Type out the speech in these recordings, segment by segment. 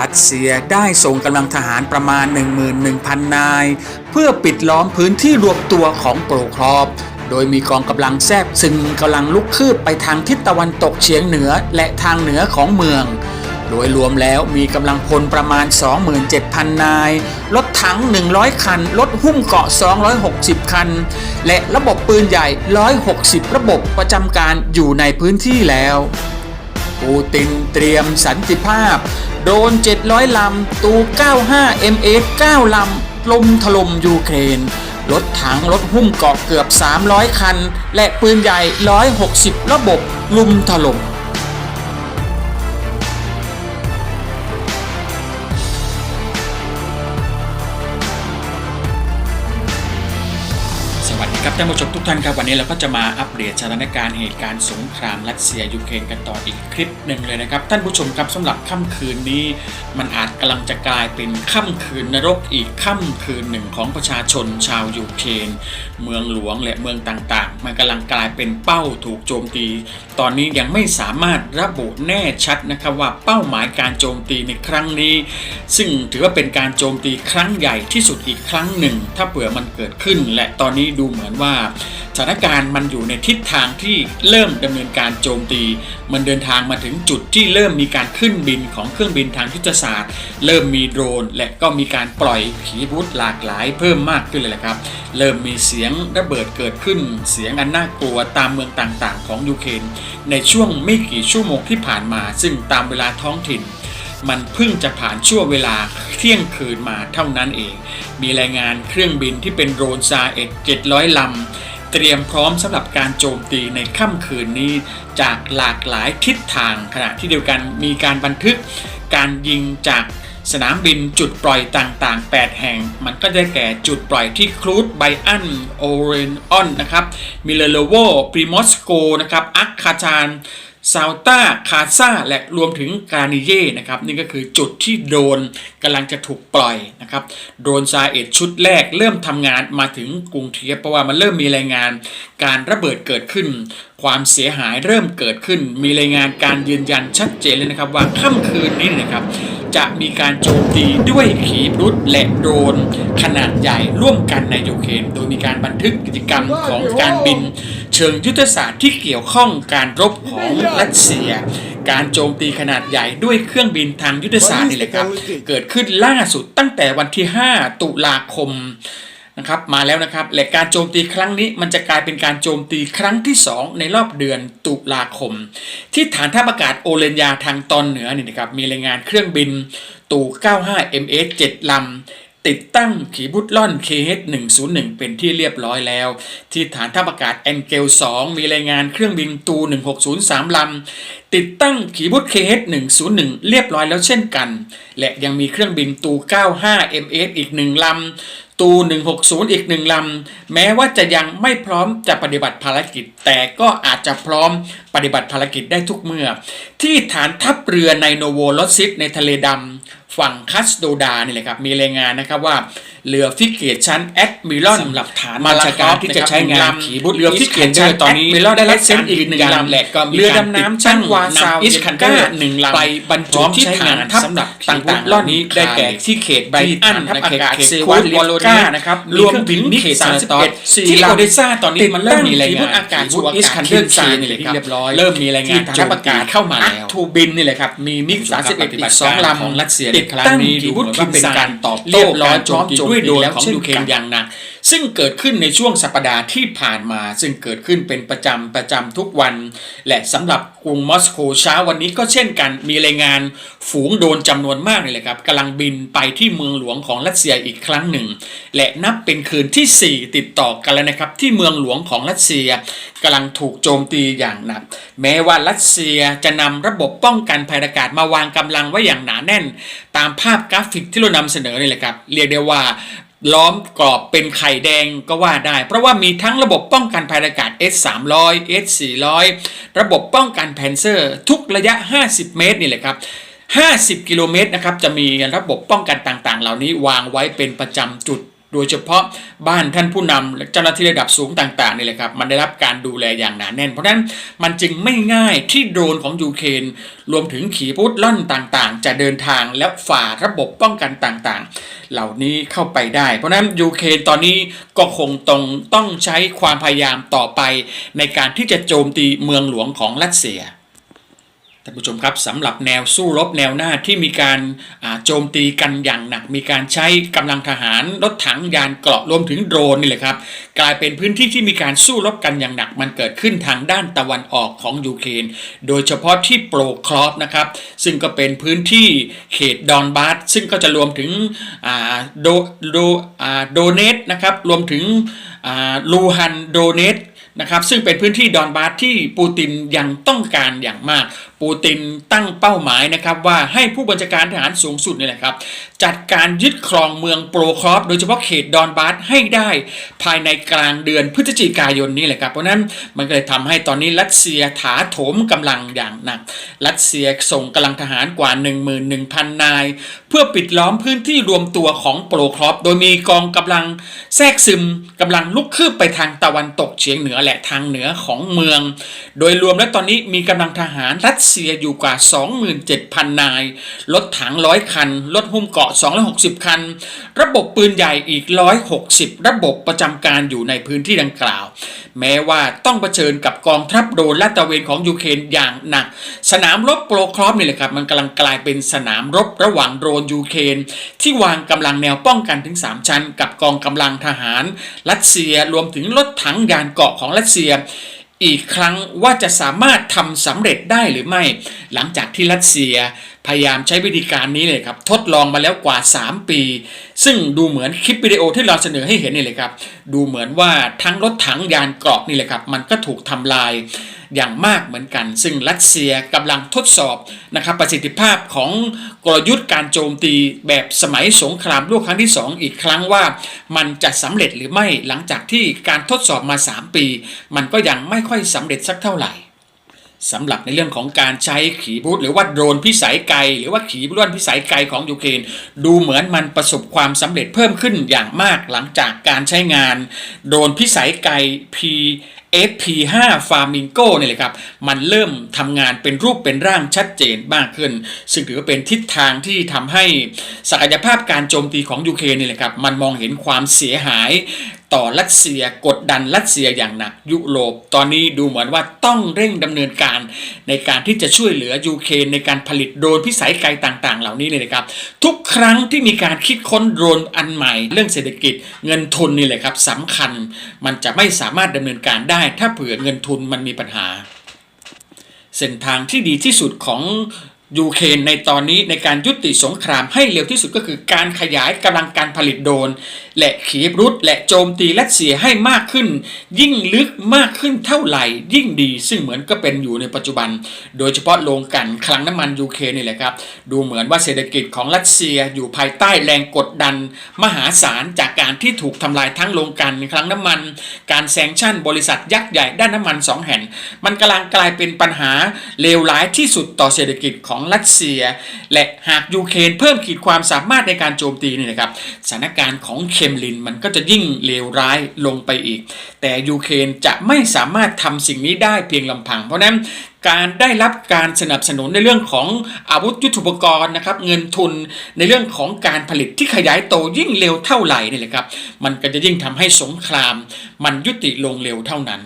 รัสเซียได้ส่งกำลังทหารประมาณ 11,000 นาย เพื่อปิดล้อมพื้นที่รวมตัวของโปรครอบ โดยมีกองกำลังแทรกซึงกำลังลุกคืบไปทางทิศตะวันตกเฉียงเหนือและทางเหนือของเมือง โดยรวมแล้วมีกำลังพลประมาณ 27,000 นาย รถถัง 100 คัน รถหุ้มเกาะ 260 คัน และระบบปืนใหญ่ 160 ระบบประจำการอยู่ในพื้นที่แล้วปูตินเตรียมสันติภาพ โดน 700 ลำ ตู 95 MS 9ลำ ลมถล่มยูเครน รถถังรถหุ้มเกาะเกือบ 300 คัน และปืนใหญ่ 160 ระบบ ลุมถล่ม ครับท่านผู้ชมทุกท่านครับวันนี้เราก็จะมาอัปเดตสถานการณ์เหตุการณ์สงครามรัสเซียยูเครนกันต่ออีกคลิปหนึ่งเลยนะครับ ท่านผู้ชมครับสำหรับค่ำคืนนี้มันอาจกำลังจะกลายเป็นค่ำคืนนรกอีกค่ำคืนหนึ่งของประชาชนชาวยูเครน เมืองหลวงและเมืองต่างๆ มันกำลังกลายเป็นเป้าถูกโจมตี ตอนนี้ยังไม่สามารถระบุแน่ชัดนะครับว่าเป้าหมายการโจมตีในครั้งนี้ ซึ่งถือว่าเป็นการโจมตีครั้งใหญ่ที่สุดอีกครั้งหนึ่ง ถ้าเผื่อมันเกิดขึ้น และตอนนี้ดูเหมือนว่าสถานการณ์มันอยู่ในทิศทางที่เริ่มดำเนินการโจมตี มันเดินทางมาถึงจุดที่เริ่มมีการขึ้นบินของเครื่องบินทางยุทธศาสตร์ เริ่มมีโดรน และก็มีการปล่อยขีปนาวุธหลากหลายเพิ่มมากขึ้นเลยแหละครับ เริ่มมีเสียงระเบิดเกิดขึ้น เสียงอันน่ากลัวตามเมืองต่างๆ ของยูเครนในช่วงไม่กี่ชั่วโมงที่ผ่านมา ซึ่งตามเวลาท้องถิ่นมันเพิ่งจะผ่านช่วงเวลาเที่ยงคืนมาเท่านั้นเอง มีรายงานเครื่องบินที่เป็นโดรนซาเอ็ด700 ลำ เตรียมพร้อมสำหรับการโจมตีในค่ำคืนนี้จากหลากหลายทิศทางขณะที่เดียวกันมีการบันทึกการยิงจากสนามบินจุดปล่อยต่างๆ 8 แห่ง มันก็ได้แก่จุดปล่อยที่ครูดไบอันโอเรนออนนะครับมิเลโลโวปริมอสโกนะครับอัคคาจาน ซาวต้าคาซาและรวมถึงกานิเย่นะครับนี่ก็คือจุดที่โดนกำลังจะถูกปล่อยนะครับโดนซาเอ็ดชุดแรกเริ่มทำงานมาถึงกรุงเทียเพราะว่ามันเริ่มมีรายงาน การระเบิดเกิดขึ้น ความเสียหายเริ่มเกิดขึ้น มีรายงานการยืนยันชัดเจนเลยนะครับว่าค่ำคืนนี้นะครับ จะมีการโจมตีด้วยขีปนาวุธและโดรนขนาดใหญ่ร่วมกันในยูเครนโดยมีการบันทึกกิจกรรมของการบิน เชิงยุทธศาสตร์ที่เกี่ยวข้องการรบของรัสเซีย การโจมตีขนาดใหญ่ด้วยเครื่องบินทางยุทธศาสตร์นี่แหละครับ เกิดขึ้นล่าสุดตั้งแต่วันที่ 5 ตุลาคม นะครับมาแล้วนะครับและการโจมตีครั้งนี้มันจะกลายเป็นการโจมตีครั้งที่ 2 ในรอบเดือนตุลาคม ที่ฐานทัพอากาศโอเลนยาทางตอนเหนือนี่นะครับมีรายงานเครื่องบินตู95 MS 7ลำติดตั้งขีบุตล่อน KH101 เป็นที่เรียบร้อยแล้ว ที่ฐานทัพอากาศแองเกล 2 มีรายงานเครื่องบินตู 1603 ลำ ติดตั้งขีบุต KH101 เรียบร้อยแล้วเช่นกัน และยังมีเครื่องบินตู 95 MS อีกหนึ่งลำ ตู 160 อีกหนึ่งลำ แม้ว่าจะยังไม่พร้อมจะปฏิบัติภารกิจ แต่ก็อาจจะพร้อมปฏิบัติภารกิจได้ทุกเมื่อ ที่ฐานทัพเรือในโนโวลอซิสในทะเลดำฝั่งคัสโดดานี่แหละครับ มีรายงานนะครับว่า เรือฟิกเกตชั้นแอดมิรอนสำหรับฐานมาราการที่จะใช้งานขีบุตเรือฟิกเกตชั้นตอนนี้ได้รับเซ็นอีกหนึ่งลำและก็มีเรือดำน้ำชั้นวาซาวอิสคันเดอร์หนึ่งลำไปบรรจุที่ฐานทัพสำหรับต่างๆล่อนนี้ได้แก่ที่เขตไบอันทัพอากาศเซวัตวอลโลนานะครับรวมถึงเขต31ที่โอเดซ่าตอนนี้มันเริ่มมีรายงานอากาศชูอิสคันเดอร์ซีนี่แหละครับเริ่มมีรายงานทัพอากาศเข้ามาแล้วทูบินนี่แหละครับมีมิก31อีกสองลำของรัสเซียติดตั้งขีบุตรเป็นการตอบโต้การโจมตีด้วยโดรนของยูเครนอย่างหนักซึ่งเกิดขึ้นในช่วงสัปดาห์ที่ผ่านมา ซึ่งเกิดขึ้นเป็นประจำประจำทุกวัน และสำหรับกรุงมอสโกเช้าวันนี้ก็เช่นกันมีรายงานฝูงโดนจำนวนมากเลยแหละครับกำลังบินไปที่เมืองหลวงของรัสเซียอีกครั้งหนึ่ง และนับเป็นคืนที่ 4 ติดต่อกันแล้วนะครับ ที่เมืองหลวงของรัสเซียกำลังถูกโจมตีอย่างหนัก แม้ว่ารัสเซียจะนำระบบป้องกันภัยอากาศมาวางกำลังไว้อย่างหนาแน่น ตามภาพกราฟิกที่เรานำเสนอนี่แหละครับเรียกได้ว่า ล้อมกรอบเป็นไข่แดงก็ว่าได้ เพราะว่ามีทั้งระบบป้องกันภัยอากาศ S 3 0 0 S 4 0 0 ระบบป้องกันแพนเซอร์ ทุกระยะ 50 เมตรนี่แหละครับ50 กิโลเมตรนะครับ จะมีระบบป้องกันต่างๆ เหล่านี้วางไว้เป็นประจำจุด โดยเฉพาะบ้านท่านผู้นำและเจ้าหน้าที่ระดับสูงต่างๆนี่แหละครับมันได้รับการดูแลอย่างหนาแน่น เพราะฉะนั้นมันจึงไม่ง่ายที่โดรนของยูเครนรวมถึงขีปนาวุธล่อนต่างๆ จะเดินทางและฝ่าระบบป้องกันต่างๆ เหล่านี้เข้าไปได้ เพราะฉะนั้นยูเครนตอนนี้ก็คงต้องต้องใช้ความพยายามต่อไป ในการที่จะโจมตีเมืองหลวงของรัสเซีย ท่านผู้ชมครับสำหรับแนวสู้รบแนวหน้าที่มีการโจมตีกันอย่างหนัก มีการใช้กำลังทหารรถถังยานเกราะรวมถึงโดรนนี่แหละครับ กลายเป็นพื้นที่ที่มีการสู้รบกันอย่างหนัก มันเกิดขึ้นทางด้านตะวันออกของยูเครนโดยเฉพาะที่โปรครอฟนะครับ ซึ่งก็เป็นพื้นที่เขตดอนบาสซึ่งก็จะรวมถึงโดโดโดเนตนะครับรวมถึงลูฮันโดเนตนะครับซึ่งเป็นพื้นที่ดอนบาสที่ปูตินยังต้องการอย่างมาก ปูตินตั้งเป้าหมายนะครับว่าให้ผู้บัญชาการทหารสูงสุดนี่แหละครับจัดการยึดครองเมืองโปรครอฟโดยเฉพาะเขตดอนบาสให้ได้ภายในกลางเดือนพฤศจิกายนนี้แหละครับเพราะนั้นมันก็เลยทำให้ตอนนี้รัสเซียถาโถมกำลังอย่างหนัก รัสเซียส่งกำลังทหารกว่า 11,000 นาย เพื่อปิดล้อมพื้นที่รวมตัวของโปรครอฟโดยมีกองกำลังแทรกซึมกำลังลุกคืบไปทางตะวันตกเฉียงเหนือและทางเหนือของเมือง โดยรวมแล้วตอนนี้มีกำลังทหารรัสเซียอยู่กว่า 27,000 นาย รถถัง100คัน รถหุ้มเกราะ 260 คัน ระบบปืนใหญ่อีก 160 ระบบประจำการอยู่ในพื้นที่ดังกล่าว แม้ว่าต้องเผชิญกับกองทัพโดรนลาดตระเวนของยูเครนอย่างหนัก สนามรบโปรครอฟนี่แหละครับ มันกำลังกลายเป็นสนามรบระหว่างโดรนยูเครนที่วางกำลังแนวป้องกันถึง 3 ชั้น กับกองกำลังทหาร รัสเซียรวมถึงรถถังยานเกราะของรัสเซีย อีกครั้งว่าจะสามารถทำสำเร็จได้หรือไม่ หลังจากที่รัสเซีย พยายามใช้วิธีการนี้เลยครับ ทดลองมาแล้วกว่า 3 ปี ซึ่งดูเหมือนคลิปวิดีโอที่เราเสนอให้เห็นนี่เลยครับ ดูเหมือนว่าทั้งรถถังยานเกราะนี่แหละครับ มันก็ถูกทำลายอย่างมากเหมือนกัน ซึ่งรัสเซียกำลังทดสอบนะครับประสิทธิภาพของกลยุทธ์การโจมตีแบบสมัยสงครามโลกครั้งที่ 2 อีกครั้งว่า มันจะสำเร็จหรือไม่หลังจากที่การทดสอบมา 3 ปี มันก็ยังไม่ค่อยสำเร็จสักเท่าไหร่ สำหรับในเรื่องของการใช้ขีปนาวุธหรือว่าโดรนพิสัยไกล หรือว่าขีปล้วนพิสัยไกลของยูเครนดูเหมือนมันประสบความสำเร็จเพิ่มขึ้นอย่างมากหลังจากการใช้งาน โดรนพิสัยไกล P FP5 Flamingo เนี่ยเลยครับ มันเริ่มทำงานเป็นรูปเป็นร่างชัดเจนมากขึ้น ซึ่งถือว่าเป็นทิศทางที่ทำให้ศักยภาพการโจมตีของยูเครนนี่แหละครับ มันมองเห็นความเสียหาย ต่อรัสเซียกดดันรัสเซียอย่างหนักยุโรป ตอนนี้ดูเหมือนว่าต้องเร่งดำเนินการในการที่จะช่วยเหลือยูเครนในการผลิตโดรนพิสัยไกลต่าง ๆ เหล่านี้เลยนะครับ ทุกครั้งที่มีการคิดค้นโดรนอันใหม่ เรื่องเศรษฐกิจเงินทุนนี่แหละครับสำคัญมันจะไม่สามารถดำเนินการได้ ถ้าเผื่อเงินทุนมันมีปัญหา เส้นทางที่ดีที่สุดของ ยูเครนในตอนนี้ในการยุติสงครามให้เร็วที่สุดก็คือการขยายกำลังการผลิตโดน และขีปรุธและโจมตีรัสเซียให้มากขึ้น ยิ่งลึกมากขึ้นเท่าไหร่ ยิ่งดี ซึ่งเหมือนก็เป็นอยู่ในปัจจุบัน โดยเฉพาะโรงกันคลังน้ำมันยูเครนนี่แหละครับ ดูเหมือนว่าเศรษฐกิจของรัสเซียอยู่ภายใต้แรงกดดัน มหาศาลจากการที่ถูกทำลายทั้งโรงกันคลังน้ำมัน การแซงชั่น บริษัทยักษ์ใหญ่ด้านน้ำมันสองแห่ง มันกำลังกลายเป็นปัญหาเลวร้ายที่สุดต่อเศรษฐกิจของรัสเซีย และหากยูเครนเพิ่มขีดความสามารถในการโจมตีนี่นะครับสถานการณ์ของเคมลินมันก็จะยิ่งเลวร้ายลงไปอีก แต่ยูเครนจะไม่สามารถทำสิ่งนี้ได้เพียงลำพัง เพราะฉะนั้นการได้รับการสนับสนุนในเรื่องของอาวุธยุทโธปกรณ์นะครับเงินทุนในเรื่องของการผลิตที่ขยายโตยิ่งเร็วเท่าไหร่นี่แหละครับมันก็จะยิ่งทำให้สงคราม มันยุติลงเร็วเท่านั้น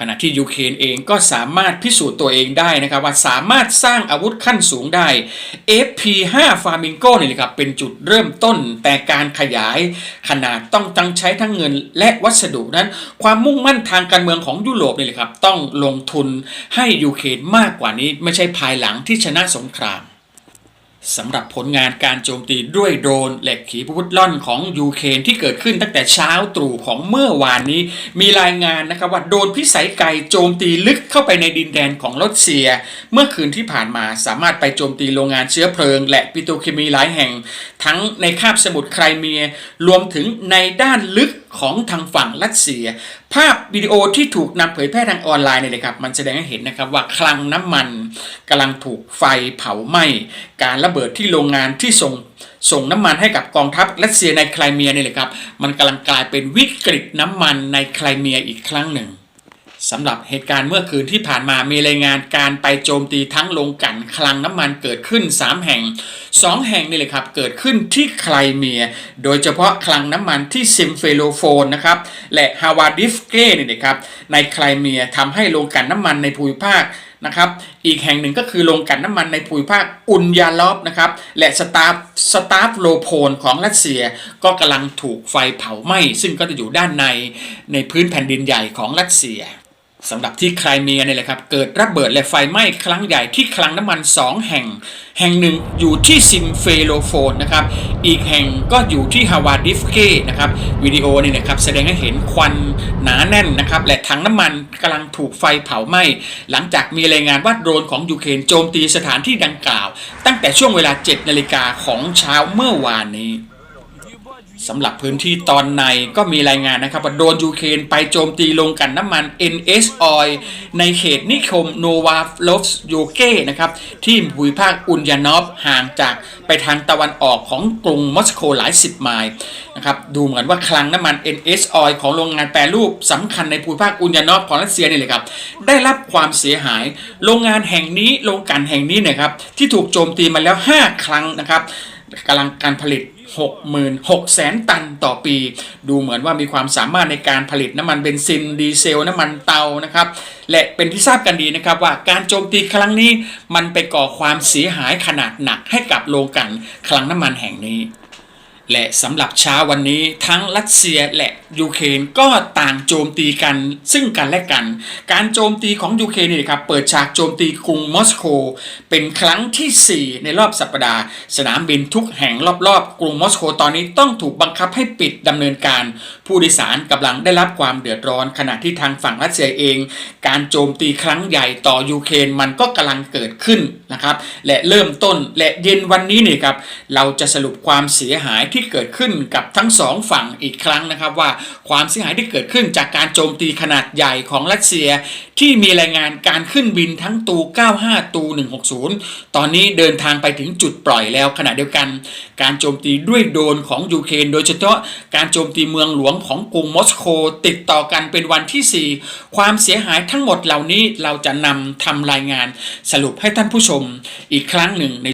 ขณะที่ยูเครนเองก็สามารถพิสูจน์ตัวเองได้นะครับว่าสามารถสร้างอาวุธขั้นสูงได้ FP5 Flamingo นี่ยนะครับเป็นจุดเริ่มต้นแต่การขยายขนาดต้องตั้งใช้ทั้งเงินและวัสดุนั้น ความมุ่งมั่นทางการเมืองของยุโรปนี่ยครับต้องลงทุนให้ยูเครนมากกว่านี้ไม่ใช่ภายหลังที่ชนะสงคราม สำหรับผลงานการโจมตีด้วยโดรนและขีปนาวุธล่อนของยูเครนที่เกิดขึ้นตั้งแต่เช้าตรู่ของเมื่อวานนี้ มีรายงานนะครับว่าโดรนพิสัยไกลโจมตีลึกเข้าไปในดินแดนของรัสเซีย เมื่อคืนที่ผ่านมาสามารถไปโจมตีโรงงานเชื้อเพลิง และปิโตรเคมีหลายแห่ง ทั้งในคาบสมุทรไครเมีย รวมถึงในด้านลึก ของทางฝั่งรัสเซีย ภาพวิดีโอที่ถูกนำเผยแพร่ทางออนไลน์เนี่ยเลยครับมันแสดงให้เห็นนะครับว่าคลังน้ำมันกำลังถูกไฟเผาไหม้การระเบิดที่โรงงานที่ส่งส่งน้ำมันให้กับกองทัพรัสเซียในไครเมียเนี่ยเลยครับ มันกำลังกลายเป็นวิกฤตน้ำมันในไครเมียอีกครั้งหนึ่ง สำหรับเหตุการณ์เมื่อคืนที่ผ่านมามีรายงานการไปโจมตีทั้งโรงกันคลังน้ำมันเกิดขึ้น 3 แห่ง 2 แห่งนี่เลยครับ เกิดขึ้นที่ไครเมีย โดยเฉพาะคลังน้ำมันที่ซิมเฟโลโฟนนะครับและฮาวาดิฟเก้นี่นะครับในไครเมียทำให้โรงกันน้ำมันในภูมิภาคนะครับอีกแห่งหนึ่งก็คือโรงกันน้ำมันในภูมิภาคอุนยาลอฟนะครับและสตาฟสตาฟโลโพนของรัสเซียก็กำลังถูกไฟเผาไหม้ซึ่งก็จะอยู่ด้านในในพื้นแผ่นดินใหญ่ของรัสเซีย สำหรับที่ไครเมียเนี่ยแหละครับเกิดระเบิดและไฟไหม้ครั้งใหญ่ที่คลังน้ำมัน 2 แห่ง แห่งหนึ่งอยู่ที่ซิมเฟโลโฟนนะครับอีกแห่งก็อยู่ที่ฮาวาดิฟเกนะครับวิดีโอนี่นะครับแสดงให้เห็นควันหนาแน่นนะครับและถังน้ำมันกำลังถูกไฟเผาไหม้ หลังจากมีรายงานว่าโดรนของยูเครนโจมตีสถานที่ดังกล่าว ตั้งแต่ช่วงเวลา 7 นาฬิกาของเช้าเมื่อวานนี้ สำหรับพื้นที่ตอนในก็มีรายงานนะครับว่าโดนยูเครนไปโจมตีลงกลันน้ำมัน NS Oil ในเขตนิคมโนวาฟลอฟโยเกนะครับที่ภูมิภาคอุนยานอฟห่างจากไปทางตะวันออกของกรุงมอสโกหลายสิบไมล์นะครับดูเหมือนว่าคลังน้ำมัน NS Oil ของโรงงานแปรรูปสำคัญในภูมิภาคอุนยานอฟของรัสเซียนี่เลยครับได้รับความเสียหาย โรงงานแห่งนี้โรงกลั่นแห่งนี้นะครับที่ถูกโจมตีมาแล้ว 5 ครั้งนะครับกำลังการผลิต 66แสนตันต่อปี ดูเหมือนว่ามีความสามารถในการผลิตน้ำมันเบนซิน ดีเซล น้ำมันเตานะครับ และเป็นที่ทราบกันดีนะครับว่าการโจมตีครั้งนี้มันไปก่อความเสียหายขนาดหนักให้กับโรงกลั่นคลังน้ำมันแห่งนี้ และสำหรับเช้าวันนี้ทั้งรัสเซียและยูเครนก็ต่างโจมตีกันซึ่งกันและกัน การโจมตีของยูเครนนี่ครับเปิดฉากโจมตีกรุงมอสโกเป็นครั้งทีสี่4 ในรอบสัปดาห์ สนามบินทุกแห่งรอบๆ กรุงมอสโกตอนนี้ต้องถูกบังคับให้ปิดดำเนินการ ผู้โดยสารกำลังได้รับความเดือดร้อน ขณะที่ทางฝั่งรัสเซียเอง การโจมตีครั้งใหญ่ต่อยูเครนมันก็กำลังเกิดขึ้นนะครับและเริ่มต้นและเย็นวันนี้นี่ครับเราจะสรุปความเสียหายที่เกิดขึ้นกับทั้งสองฝั่งอีกครั้งนะครับ ว่าความเสียหายที่เกิดขึ้นจากการโจมตีขนาดใหญ่ของรัสเซีย ที่มีรายงานการขึ้นบินทั้งตู 95 ตู 160 ตอนนี้เดินทางไปถึงจุดปล่อยแล้วขณะเดียวกัน การโจมตีด้วยโดรนของยูเครนโดยเฉพาะการโจมตีเมืองหลวงของกรุงมอสโกติดต่อกันเป็นวันที่ 4 ความเสียหายทั้งหมดเหล่านี้เราจะนำทำรายงานสรุปให้ท่านผู้ชมอีกครั้งหนึ่งใน